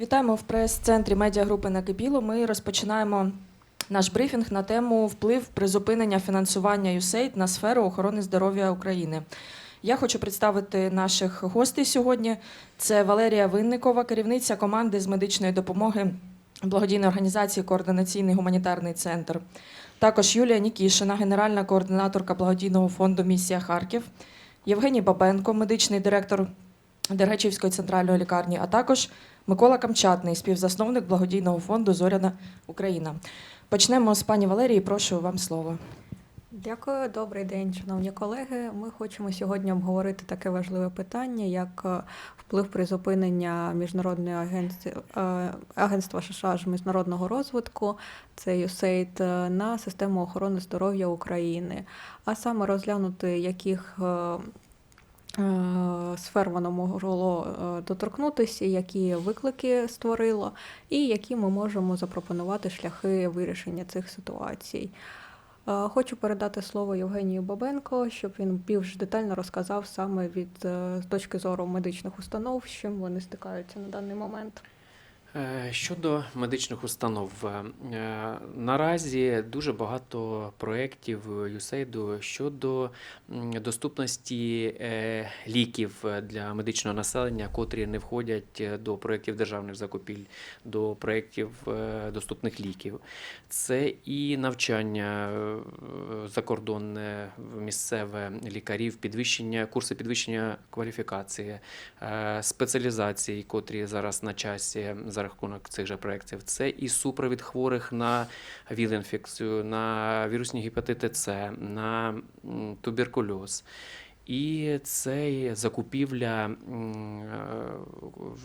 Вітаємо в прес-центрі медіагрупи Накипіло. Ми розпочинаємо наш брифінг на тему вплив призупинення фінансування USAID на сферу охорони здоров'я України. Я хочу представити наших гостей сьогодні. Це Валерія Винникова, керівниця команди з медичної допомоги благодійної організації Координаційний гуманітарний центр. Також Юлія Нікішина, генеральна координаторка благодійного фонду Місія Харків, Євгеній Бабенко, медичний директор Дергачівської центральної лікарні, а також Микола Камчатний, співзасновник благодійного фонду Зоряна Україна. Почнемо з пані Валерії. Прошу вам слово. Дякую, добрий день, шановні колеги. Ми хочемо сьогодні обговорити таке важливе питання, як е, вплив призупинення міжнародної агенції е, агентства США з міжнародного розвитку, це USAID, е, на систему охорони здоров'я України, а саме розглянути, яких сфер воно могло е, доторкнутися, які виклики створило, і які ми можемо запропонувати шляхи вирішення цих ситуацій. Е, Хочу передати слово Євгенію Бабенко, щоб він більш детально розказав саме від е, з точки зору медичних установ, з чим вони стикаються на даний момент. Е, Щодо медичних установ, е, наразі дуже багато проєктів USAID щодо доступності е, ліків для медичного населення, котрі не входять е, до проєктів державних закупіль, до проєктів е, доступних ліків. Це і навчання е, закордонне, місцеве лікарів, підвищення курси підвищення кваліфікації, е, спеціалізації, котрі зараз на часі за рахунок цих же проєктів. Це і супровід хворих на ВІЛ-інфекцію, на вірусні гепатити С, на туберкульоз. І це закупівля е,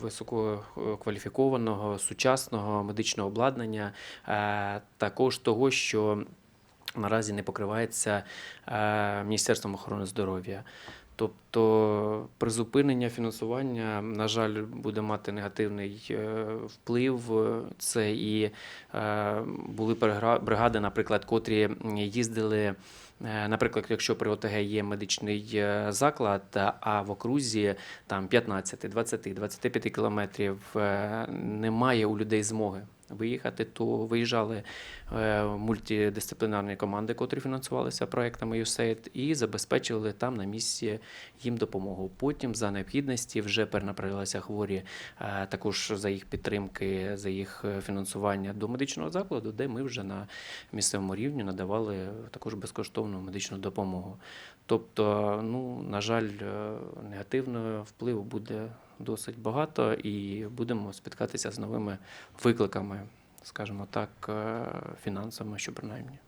висококваліфікованого сучасного медичного обладнання, е, також того, що наразі не покривається е, Міністерством охорони здоров'я. Тобто призупинення фінансування, на жаль, буде мати негативний е, вплив. Це і е, були бригади, наприклад, котрі їздили. е, Наприклад, якщо при ОТГ є медичний заклад, а- в окрузі там 15, 20, 25 кілометрів немає у людей змоги виїхати, то виїжджали мультидисциплінарні команди, котрі фінансувалися проектами USAID, і забезпечили там на місці їм допомогу. Потім за необхідності вже перенаправилися хворі е, також за їх підтримки, за їх е, фінансування до медичного закладу, де ми вже на місцевому рівні надавали також безкоштовну медичну допомогу. Тобто, ну на жаль, е, негативного впливу буде досить багато, і будемо спіткатися з новими викликами, скажімо так, фінансами, що принаймні.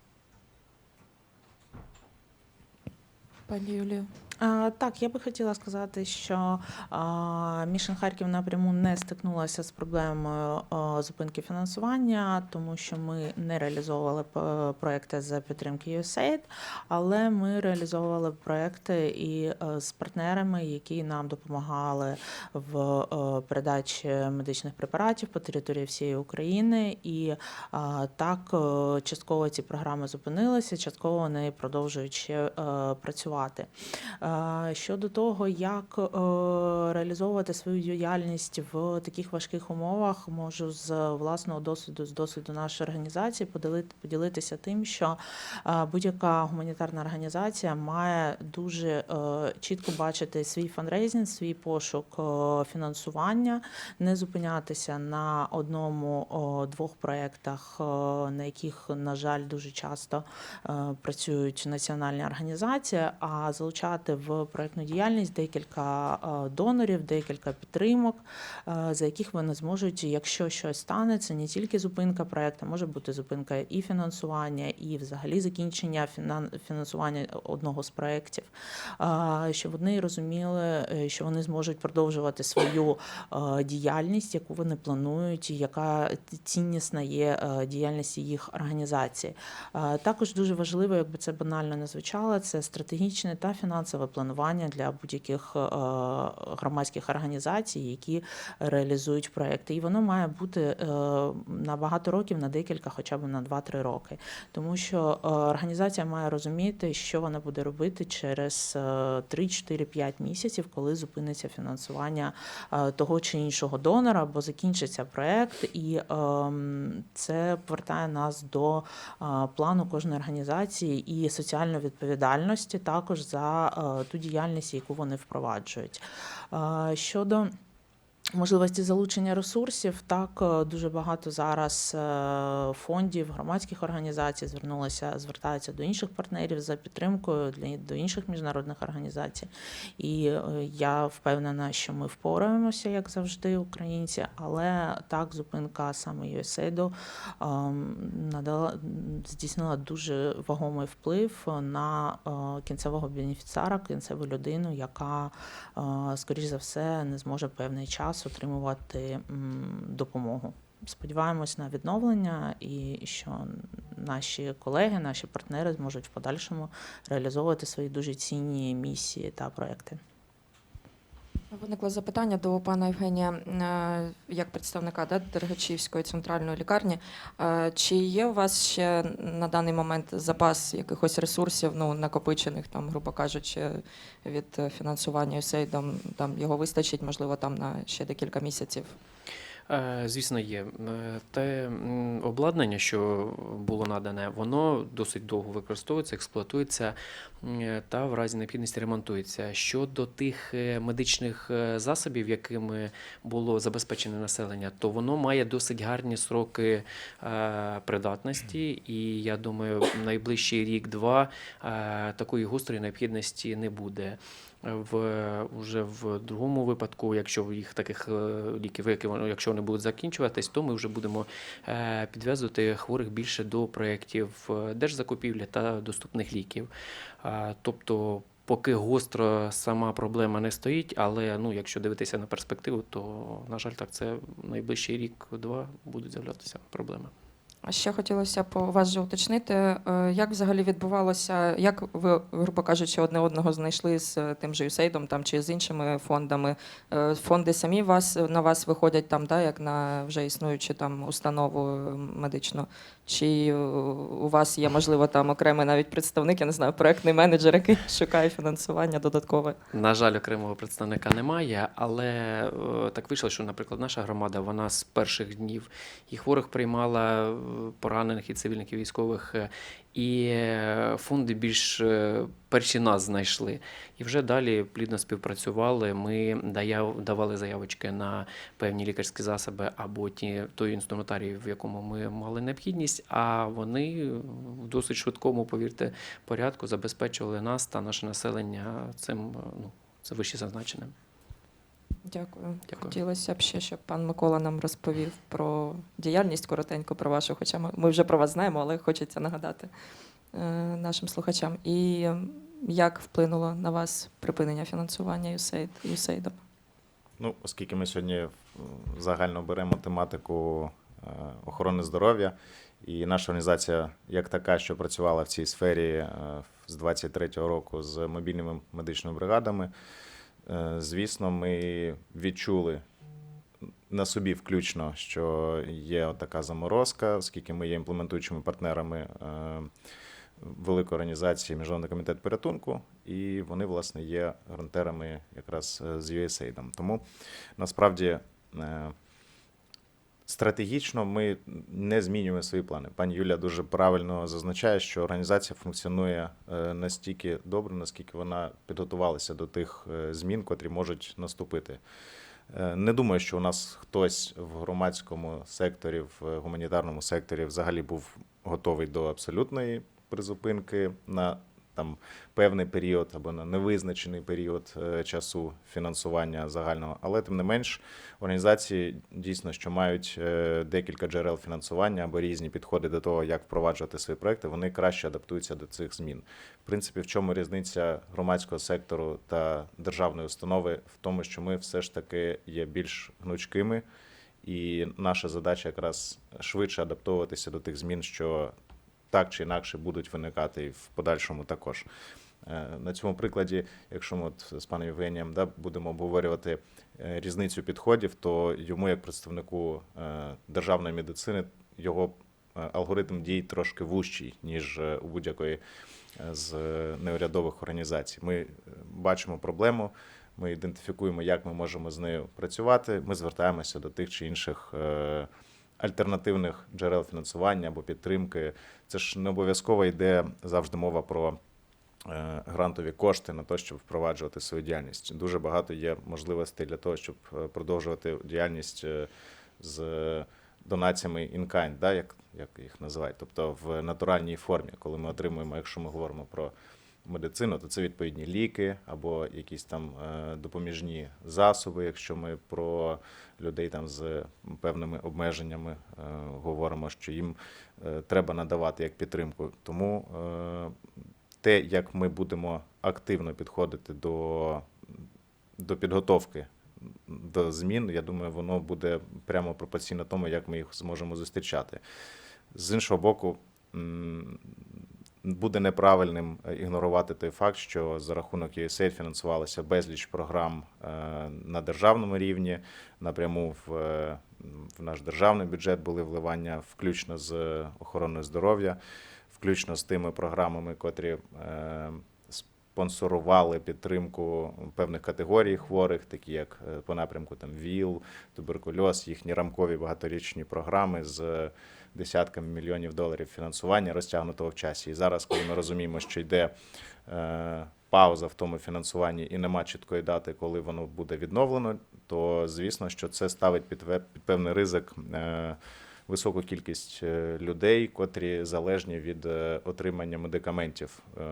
Пані Юлію. Так, я би хотіла сказати, що а, Мішин Харків напряму не стикнулася з проблемою зупинки фінансування, тому що ми не реалізовували проекти за підтримки USAID, але ми реалізовували проекти і е, з партнерами, які нам допомагали в е, передачі медичних препаратів по території всієї України. І так е, частково ці програми зупинилися, частково вони продовжують ще е, працювати. Щодо того, як е, реалізовувати свою діяльність в таких важких умовах, можу з власного досвіду, з досвіду нашої організації поділити, поділитися тим, що е, будь-яка гуманітарна організація має дуже е, чітко бачити свій фандрейзинг, свій пошук фінансування, не зупинятися на одному-двох проєктах, на яких, на жаль, дуже часто працюють національні організації, а залучати в проєктну діяльність декілька донорів, декілька підтримок, за яких вони зможуть, якщо щось станеться, не тільки зупинка проєкту, може бути зупинка і фінансування, і взагалі закінчення фінансування одного з проєктів, щоб вони розуміли, е, що вони зможуть продовжувати свою діяльність, яку вони планують, і яка ціннісна є е, діяльність їх організації. Також дуже важливо, якби це банально не звучало, це стратегічне та фінансове планування для будь-яких е, громадських організацій, які реалізують проекти. І воно має бути е, на багато років, на декілька, хоча б на 2-3 роки. Тому що е, організація має розуміти, що вона буде робити через е, 3-4-5 місяців, коли зупиниться фінансування того чи іншого донора, бо закінчиться проект, і ем, це повертає нас до плану кожної організації і соціальної відповідальності також за ту діяльність, яку вони впроваджують. Щодо Можливості залучення ресурсів так е, дуже багато зараз е, фондів, громадських організацій звернулося, звертаються до інших партнерів за підтримкою для до інших міжнародних організацій. І е, я впевнена, що ми впораємося, як завжди, українці, але так зупинка саме USAID ем, надала здійснила дуже вагомий вплив на кінцевого бенефіціара, кінцеву людину, яка скоріш за все не зможе певний час отримувати допомогу. Сподіваємось на відновлення і що наші колеги, наші партнери зможуть в подальшому реалізовувати свої дуже цінні місії та проекти. Виникло запитання до пана Євгенія, е, як представника да, Дергачівської центральної лікарні. Е, Чи є у вас ще на даний момент запас якихось ресурсів, ну накопичених там, грубо кажучи, від фінансування USAID, там його вистачить, можливо, там на ще декілька місяців? Е, Звісно, є. Е, Те обладнання, що було надане, воно досить довго використовується, експлуатується е, та в разі необхідності ремонтується. Щодо тих медичних засобів, якими було забезпечене населення, то воно має досить гарні сроки придатності, і я думаю, найближчий рік-два такої гострої необхідності не буде. В уже в другому випадку, якщо їх таких е, ліків, якщо вони будуть закінчуватись, то ми вже будемо е, підв'язувати хворих більше до проєктів е, держзакупівлі та доступних ліків. Тобто, поки гостро сама проблема не стоїть, але ну, якщо дивитися на перспективу, то на жаль, так це найближчий рік-два будуть з'являтися проблеми. Ще хотілося по вас же уточнити, е, як взагалі відбувалося, як ви, грубо кажучи, одне одного знайшли з е, тим же Юсейдом там чи з іншими фондами. Е, Фонди самі вас на вас виходять там, да, як на вже існуючу там установу медичну. Чи е, у вас є, можливо, там окремий навіть представник, я не знаю, проектний менеджер, який шукає фінансування додаткове? На жаль, окремого представника немає, але е, так вийшло, що, наприклад, наша громада вона з перших днів і хворих приймала е, поранених і цивільних і військових, і е, фонди більш е, перші нас знайшли. І вже далі плідно співпрацювали. Ми давали заявочки на певні лікарські засоби або ті той інструментарій, в якому ми мали необхідність. А вони в досить швидкому, повірте, порядку забезпечували нас та наше населення цим е, ну, це вище зазначене. Дякую. Дякую. Хотілося б ще, щоб пан Микола нам розповів про діяльність коротенько про вашу, хоча ми, ми вже про вас знаємо, але хочеться нагадати е, нашим слухачам. І як вплинуло на вас припинення фінансування USAID, USAID? Ну, оскільки ми сьогодні загально беремо тематику е, охорони здоров'я, і наша організація, як така, що працювала в цій сфері е, з 23-го року з мобільними медичними бригадами, звісно, ми відчули на собі включно, що є така заморозка, оскільки ми є імплементуючими партнерами е, великої організації Міжнародний комітет порятунку, і вони, власне, є грантерами якраз е, з USAID. Тому насправді е, стратегічно ми не змінюємо свої плани. Пані Юлія дуже правильно зазначає, що організація функціонує е, настільки добре, наскільки вона підготувалася до тих е, змін, котрі можуть наступити. Е, Не думаю, що у нас хтось в громадському секторі, в гуманітарному секторі взагалі був готовий до абсолютної призупинки на там певний період або на невизначений період е, часу фінансування загального. Але тим не менш, організації дійсно, що мають е, декілька джерел фінансування або різні підходи до того, як впроваджувати свої проекти, вони краще адаптуються до цих змін. В принципі, в чому різниця громадського сектору та державної установи в тому, що ми все ж таки є більш гнучкими, і наша задача якраз швидше адаптовуватися до тих змін, що так чи інакше будуть виникати і в подальшому також. Е, На цьому прикладі, якщо ми от з паном Євгенієм да, будемо обговорювати е, різницю підходів, то йому, як представнику е, державної медицини, його алгоритм дій трошки вужчий, ніж у будь-якої з неурядових організацій. Ми бачимо проблему, ми ідентифікуємо, як ми можемо з нею працювати. Ми звертаємося до тих чи інших альтернативних джерел фінансування або підтримки. Це ж не обов'язково йде завжди мова про е, грантові кошти на те, щоб впроваджувати свою діяльність. Дуже багато є можливостей для того, щоб е, продовжувати діяльність е, з донаціями in-kind, да, як, як їх називають, тобто в натуральній формі, коли ми отримуємо, якщо ми говоримо про медицину, то це відповідні ліки або якісь там е, допоміжні засоби, якщо ми про людей там з певними обмеженнями е, говоримо, що їм е, треба надавати як підтримку. Тому те, як ми будемо активно підходити до, до підготовки до змін, я думаю, воно буде прямо пропорційно тому, як ми їх зможемо зустрічати. З іншого боку, буде неправильним е, ігнорувати той факт, що за рахунок USAID фінансувалося безліч програм е, на державному рівні, напряму в, е, в наш державний бюджет були вливання, включно з охороною здоров'я, включно з тими програмами, котрі спонсорували підтримку певних категорій хворих, такі як по напрямку там ВІЛ, туберкульоз, їхні рамкові багаторічні програми з десятками мільйонів доларів фінансування розтягнутого в часі. І зараз, коли ми розуміємо, що йде е, пауза в тому фінансуванні і нема чіткої дати, коли воно буде відновлено, то звісно, що це ставить під, під певний ризик. Е, Високу кількість е, людей, котрі залежні від е, отримання медикаментів е,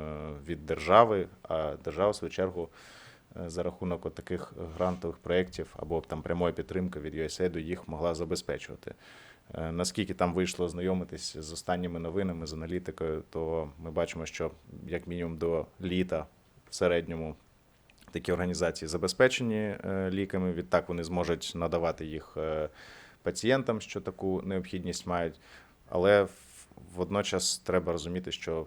від держави, а держава, в свою чергу, за рахунок таких грантових проєктів або там прямої підтримки від USAID їх могла забезпечувати. Е, Наскільки там вийшло знайомитись з останніми новинами, з аналітикою, то ми бачимо, що як мінімум до літа в середньому такі організації забезпечені е, ліками. Відтак вони зможуть надавати їх е, пацієнтам, що таку необхідність мають. Але водночас треба розуміти, що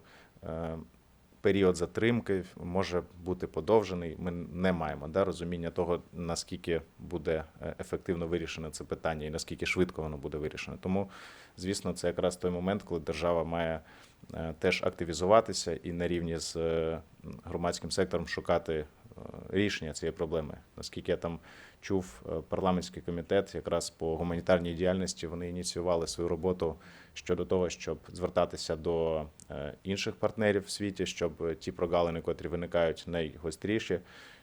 період затримки може бути подовжений. Ми не маємо да, розуміння того, наскільки буде е, ефективно вирішено це питання і наскільки швидко воно буде вирішено. Тому, звісно, це якраз той момент, коли держава має е, теж активізуватися і на рівні з е, громадським сектором шукати рішення цієї проблеми. Наскільки я там чув, е, парламентський комітет якраз по гуманітарній діяльності вони ініціювали свою роботу щодо того, щоб звертатися до е, інших партнерів в світі, щоб ті прогалини, котрі виникають найгостріші,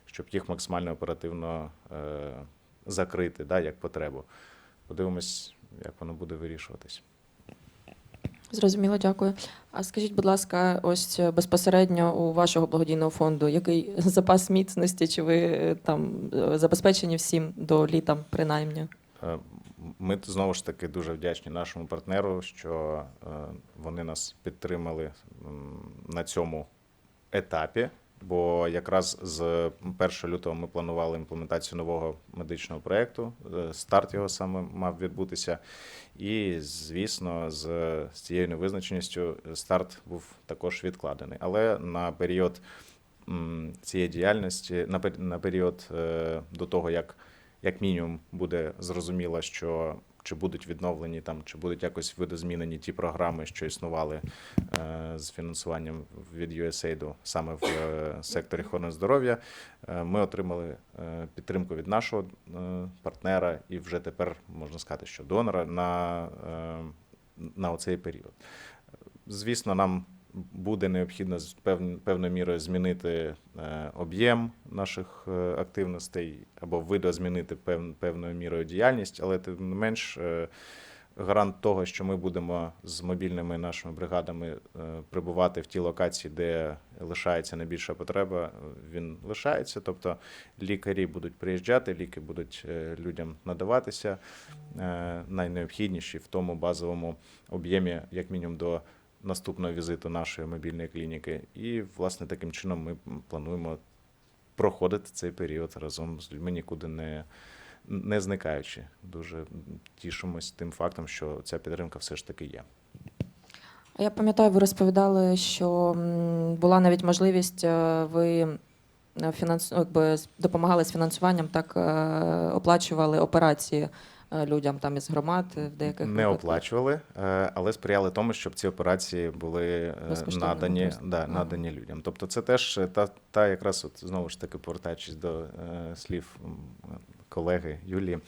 щоб їх максимально оперативно е, закрити, да, як потребу. Подивимось, як воно буде вирішуватись. Зрозуміло, дякую. А скажіть, будь ласка, ось е, безпосередньо у вашого благодійного фонду, який запас міцності, чи ви е, там е, забезпечені всім до літа, принаймні? Ми знову ж таки дуже вдячні нашому партнеру, що вони нас підтримали на цьому етапі. Бо якраз з 1 лютого ми планували імплементацію нового медичного проєкту. Е, Старт його саме мав відбутися. І, звісно, з, цією невизначеністю старт був також відкладений. Але на період цієї діяльності, на, пер- період е, до того, як як мінімум буде зрозуміло, що чи будуть відновлені там, чи будуть якось видозмінені ті програми, що існували е, з фінансуванням від USAID саме в е, секторі охорони здоров'я. Е, ми отримали підтримку від нашого партнера і вже тепер можна сказати, що донора на, на оцей період. Звісно, нам буде необхідно з певн- певною мірою змінити е, об'єм наших е, активностей або видозмінити пев, певною мірою діяльність, але тим не менш е, гарант того, що ми будемо з мобільними нашими бригадами прибувати в ті локації, де лишається найбільша потреба, він лишається. Тобто лікарі будуть приїжджати, ліки будуть людям надаватися найнеобхідніші в тому базовому об'ємі, як мінімум до наступного візиту нашої мобільної клініки. І, власне, таким чином ми плануємо проходити цей період разом з людьми, нікуди не, не зникаючи. Дуже тішимось тим фактом, що ця підтримка все ж таки є. Я пам'ятаю, ви розповідали, що була навіть можливість, е, ви е, фінанс... якби, допомагали з фінансуванням, так е, оплачували операції людям там із громад е, в деяких Не випадках. оплачували, е, але сприяли тому, щоб ці операції були е, надані, да, Ага. надані людям. Тобто, це теж е, та, та якраз от знову ж таки повертаючись до е, слів колеги Юлії,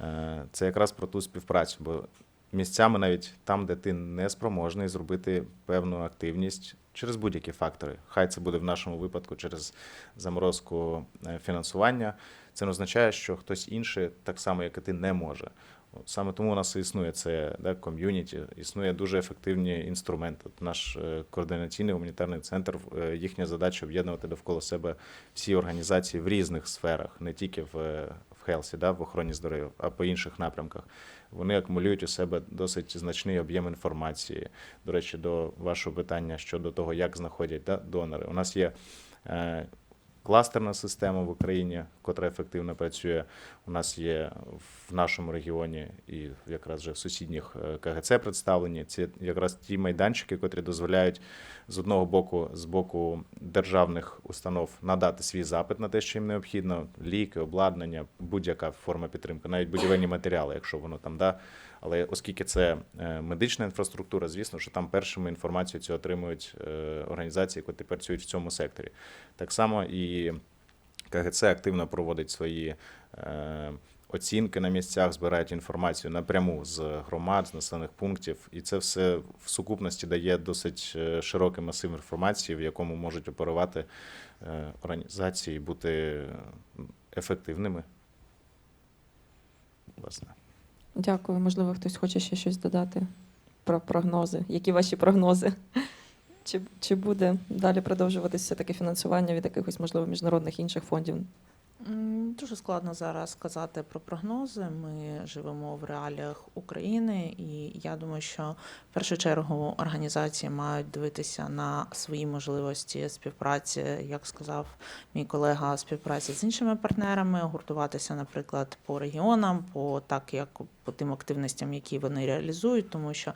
е, це якраз про ту співпрацю. Бо місцями навіть там, де ти не спроможний зробити певну активність через будь-які фактори. Хай це буде в нашому випадку через заморозку е, фінансування. Це не означає, що хтось інший, так само як і ти, не може. Саме тому у нас існує це да, ком'юніті, існує дуже ефективні інструменти. От наш е, координаційний гуманітарний центр, е, їхня задача об'єднувати довкола себе всі організації в різних сферах, не тільки в, е, в хелсі, да, в охороні здоров'я, а по інших напрямках. Вони акумулюють у себе досить значний об'єм інформації. До речі, до вашого питання щодо того, як знаходять да, донори. У нас є кластерна система в Україні, котра ефективно працює. У нас є в нашому регіоні і якраз вже в сусідніх е, КГЦ представлені. Це якраз ті майданчики, котрі дозволяють з одного боку, з боку державних установ надати свій запит на те, що їм необхідно, ліки, обладнання, будь-яка форма підтримки, навіть будівельні матеріали, якщо воно там да. Але оскільки це е, медична інфраструктура, звісно, що там першими інформацію цю отримують е, організації, які працюють в цьому секторі. Так само і КГЦ активно проводить свої е, оцінки на місцях, збирають інформацію напряму з громад, з населених пунктів, і це все в сукупності дає досить широкий масив інформації, в якому можуть оперувати організації, бути ефективними. Власне. Дякую. Можливо, хтось хоче ще щось додати про прогнози. Які ваші прогнози? Чи, чи буде далі продовжуватися таке фінансування від якихось, можливо, міжнародних інших фондів? Дуже складно зараз сказати про прогнози. Ми живемо в реаліях України, і я думаю, що в першу чергу організації мають дивитися на свої можливості співпраці, як сказав мій колега, співпраці з іншими партнерами, гуртуватися, наприклад, по регіонам, по так як по тим активностям, які вони реалізують, тому що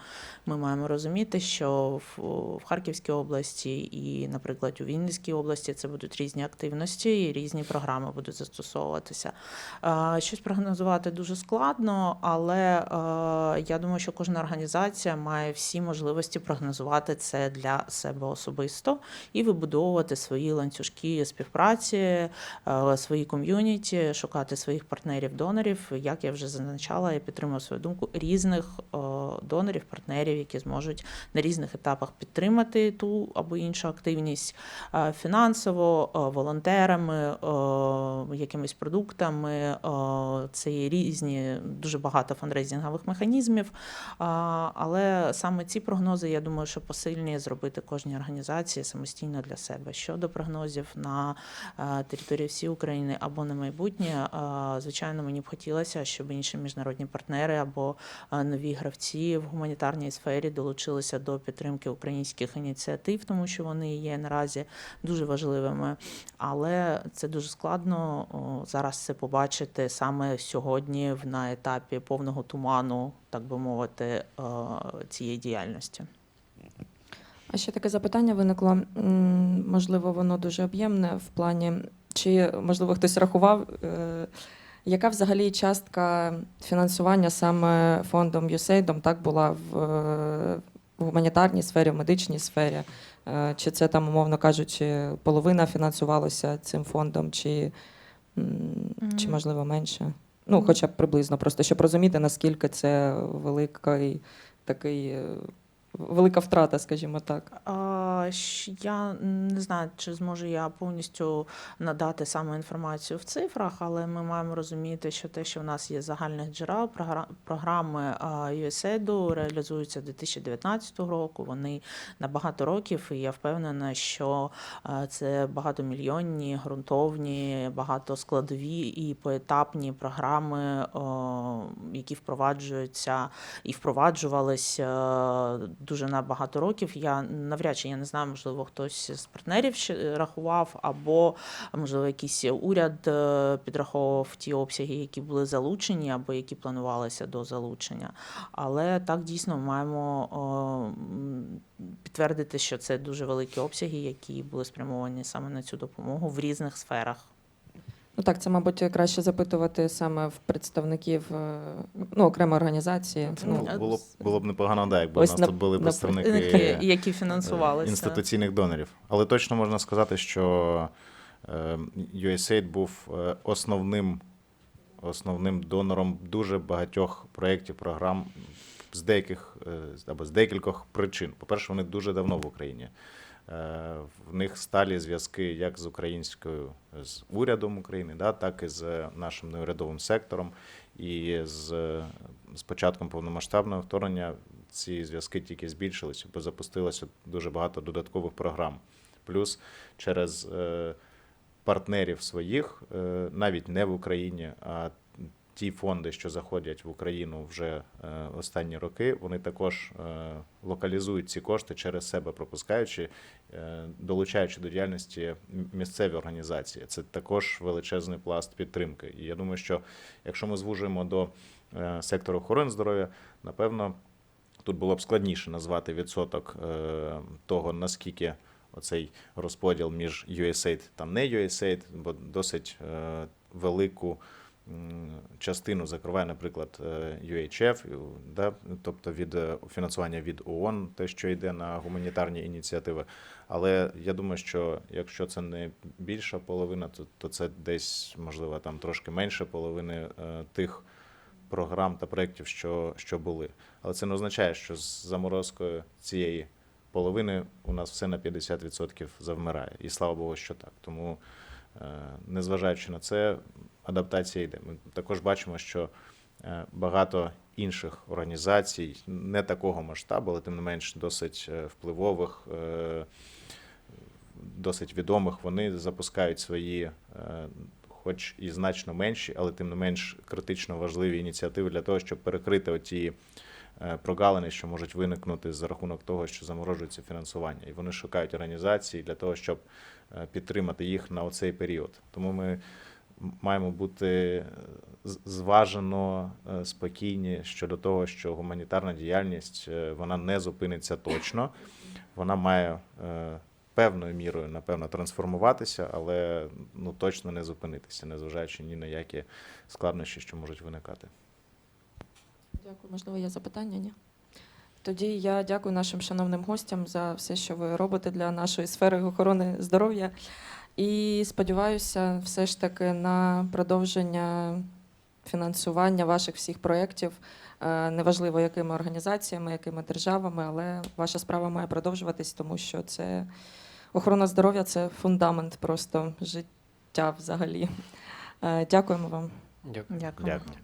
ми маємо розуміти, що в, Харківській області і, наприклад, у Вінницькій області це будуть різні активності і різні програми будуть застосовуватися. Щось прогнозувати дуже складно, але я думаю, що кожна організація має всі можливості прогнозувати це для себе особисто і вибудовувати свої ланцюжки співпраці, свої ком'юніті, шукати своїх партнерів-донорів. Як я вже зазначала, я підтримую свою думку різних е, донорів, партнерів, які зможуть на різних етапах підтримати ту або іншу активність е, фінансово, е, волонтерами, якимись продуктами. Це є різні, дуже багато фандрейзингових механізмів. Але саме ці прогнози, я думаю, що посильні зробити кожній організації самостійно для себе. Щодо прогнозів на території всієї України або на майбутнє, звичайно, мені б хотілося, щоб інші міжнародні партнери або е, нові гравці в гуманітарній сфері долучилися до підтримки українських ініціатив, тому що вони є наразі дуже важливими. Але це дуже складно зараз це побачити саме сьогодні на етапі повного туману, так би мовити, е, цієї діяльності. А ще таке запитання виникло. Можливо, воно дуже об'ємне в плані, чи можливо хтось рахував, е, яка взагалі частка фінансування саме фондом USAID так була в, е, в гуманітарній сфері, в медичній сфері? Е, Чи це там, умовно кажучи, половина фінансувалося цим фондом, чи, чи можливо менше? Ну, хоча б приблизно, просто щоб розуміти, наскільки це великий такий. Велика втрата, скажімо так. А, Я не знаю, чи зможу я повністю надати саме інформацію в цифрах, але ми маємо розуміти, що те, що в нас є загальних джерел, програми USAID реалізуються з 2019 року. Вони на багато років, і я впевнена, що це багатомільйонні, ґрунтовні, багатоскладові і поетапні програми, які впроваджуються і впроваджувалися дуже на багато років. Я навряд чи я не знаю, можливо, хтось з партнерів рахував, або можливо якийсь уряд е, підраховував ті обсяги, які були залучені, або які планувалися до залучення. Але так дійсно маємо підтвердити, що це дуже великі обсяги, які були спрямовані саме на цю допомогу в різних сферах. Ну так, це, мабуть, краще запитувати саме в представників е, ну, окремої організації. Ну, Ну, було, б, було б непогано, да, якби ось у нас на- тут були на- представники Які, які е, фінансувалися. інституційних донорів. Але точно можна сказати, що е, USAID був основним, основним донором дуже багатьох проєктів, програм з деяких або з декількох причин. По-перше, вони дуже давно в Україні. Е, В них сталі зв'язки як з українською з урядом України, да, так і з нашим неурядовим сектором. І з, з початком повномасштабного вторгнення ці зв'язки тільки збільшилися, бо запустилося дуже багато додаткових програм. Плюс через е, партнерів своїх, е, навіть не в Україні, а ті фонди, що заходять в Україну вже е, останні роки, вони також е, локалізують ці кошти через себе, пропускаючи, е, долучаючи до діяльності місцеві організації. Це також величезний пласт підтримки. І я думаю, що якщо ми звужуємо до сектору охорони здоров'я, напевно, тут було б складніше назвати відсоток того, наскільки оцей розподіл між USAID та не USAID, бо досить велику частину закриває, наприклад, е, UHF, да, тобто від е, фінансування від ООН, те, що йде на гуманітарні ініціативи. Але я думаю, що якщо це не більша половина, то, то це десь, можливо, там трошки менше половини е, тих програм та проєктів, що, що були. Але це не означає, що з заморозкою цієї половини у нас все на 50% завмирає. І слава Богу, що так. Тому, незважаючи на це, адаптація йде. Ми також бачимо, що е, багато інших організацій, не такого масштабу, але тим не менш досить е, впливових, е, досить відомих, вони запускають свої. е, Хоч і значно менші, але тим не менш критично важливі ініціативи для того, щоб перекрити оті е, прогалини, що можуть виникнути за рахунок того, що заморожується фінансування. І вони шукають організації для того, щоб е, підтримати їх на оцей період. Тому ми маємо бути е, зважено е, спокійні щодо того, що гуманітарна діяльність е, вона не зупиниться точно. Вона має е, певною мірою, напевно, трансформуватися, але ну точно не зупинитися, незважаючи ні на які складнощі, що можуть виникати. Дякую. Можливо, є запитання? Ні? Тоді я дякую нашим шановним гостям за все, що ви робите для нашої сфери охорони здоров'я. І сподіваюся, все ж таки на продовження фінансування ваших всіх проєктів. Е, Неважливо, якими організаціями, якими державами, але ваша справа має продовжуватись, тому що це охорона здоров'я це фундамент просто життя взагалі. Е, Дякуємо вам. Дякую. Дякую. Дякую.